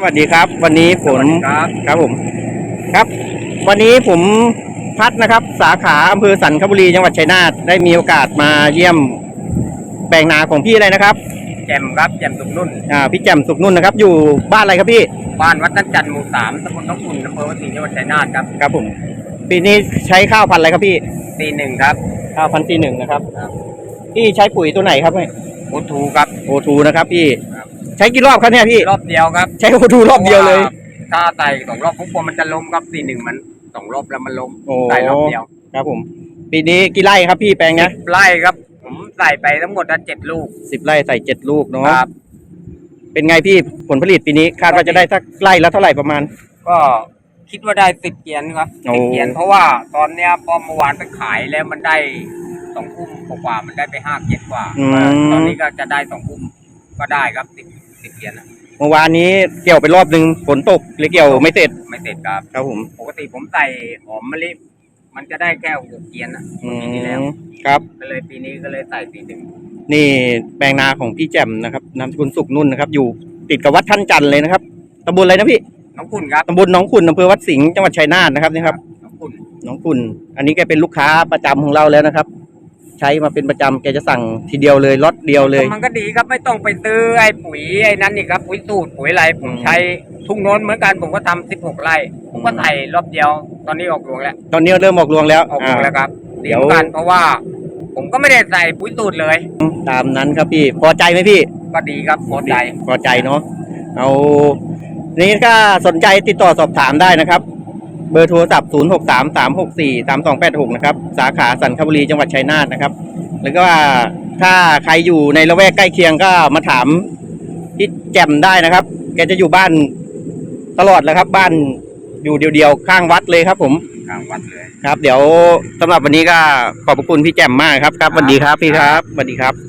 สวัสดีครับ วันนี้ผมครับครับผมครับ วันนี้ผมพัดนะครับ สาขาอำเภอสันคบุรีจังหวัดชัยนาทได้มีโอกาสมาเยี่ยมแปลงนาของพี่อะไรนะครับ แจมครับแจมสุกนุ่นอ่าพี่แจ่มสุกนุ่นนะครับ อยู่บ้านอะไรครับพี่บ้านวัดนันจันทร์หมู่สามตำบลน้องคุณอำเภอวัดศรีจังหวัดชัยนาทครับครับผมปีนี้ใช้ข้าวพันธุ์อะไรครับพี่ตีหนึ่งครับข้าวพันธุ์ตีหนึ่งนะครับครับพี่ใช้ปุ๋ยตัวไหนครับโอทูครับโอทูนะครับพี่ครับ ใช้กี่รอบครับเนี่ยพี่ รอบเดียวครับใช้โอทูรอบเดียวเลยพราะาถ้าใส่สองรอบปุ๊บมันจะล้มครับตีหนึ่งมันสองรอบแล้วมันล้มโอ้ใส่รอบเดียวครับผม ปีนี้กี่ไร่ครับพี่แปลงเนี้ยไล่ครับ ผมใส่ไปทั้งหมดเจ็ดลูกสิบไร่ใส่เจ็ดลูกเนาะครับ เป็นไงพี่ผลผลิตปีนี้คาดว่าจะได้สักไร่ละเท่าไหร่ประมาณ ก็คิดว่าได้สิบเกียนครับโอ้ สิบเกียนเพราะว่าตอนเนี้ยพอเมื่อวานไปขายแล้วมันได้สองทุ่มกว่าๆมันได้ไปห้าเกียนกว่า อืมตอนนี้ก็จะได้สองทุ่มก็ได้ครับสิบสิบ เกียนนะเมื่อวานนี้เกี่ยวไปรอบหนึ่งฝนตกเลยเกี่ยวไม่เสร็จไม่เสร็จครับ ครับผมปกติผมใส่หอมมะลิมันจะได้แค่หกเกียนนะอืปีที่แล้วมครับ ก็เลยปีนี้ก็เลยใส่ปีหนึ่งนี่แปลงนาของพี่แจ่มนะครับนามสกุลสุขนุ่นนะครับ อยู่ติดกับวัดท่านจันทร์เลยนะครับตำบลอะไรนะพี่น้องคุณครับตำบลหนองขุนอำเภอวัดสิงห์จังหวัดชัยนาทนะครับนี่ครับน้องคุณหนองขุนอันนี้แกเป็นลูกค้าประจำของเราแล้วนะครับ ใช้มาเป็นประจำแกจะสั่งทีเดียวเลยล็อตเดียวเลย มันก็ดีครับไม่ต้องไปซื้อไอ้ปุ๋ยไอ้นั้นนี่ครับปุ๋ยสูตรปุ๋ยอะไรผมใช้ทุ่งโน้นเหมือนกันผมก็ทำสิบหกไร่ผมก็ใส่รอบเดียว ตอนนี้ออกรวงแล้วตอนนี้เริ่มออกรวงแล้วออกรวงแล้วครับเดี๋เดี๋ยยววกันเพราะว่า ผมก็ไม่ได้ใส่ปุ๋ยสูตรเลยตามนั้นครับพี่ พอใจไหมพี่ก็ดีครับพอใจ พอใจเนาะเอานี่ก็สนใจติดต่อสอบถามได้นะครับ เบอร์โทรศัพท์ 0 6 3 3 6 4 3 2 8 6 นะครับ สาขาสันคบุรีจังหวัดชัยนาทนะครับ แล้วก็ว่าถ้าใครอยู่ในละแวกใกล้เคียงก็มาถามพี่แจ่มได้นะครับ แกจะอยู่บ้านตลอดแล้วครับ บ้านอยู่เดียวๆข้างวัดเลยครับ ผมกลางวัดเลย ครับ เดี๋ยวสำหรับวันนี้ก็ขอบพระคุณพี่แจ่มมากครับครับสวัสดีครับพี่ครับสวัสดีครับ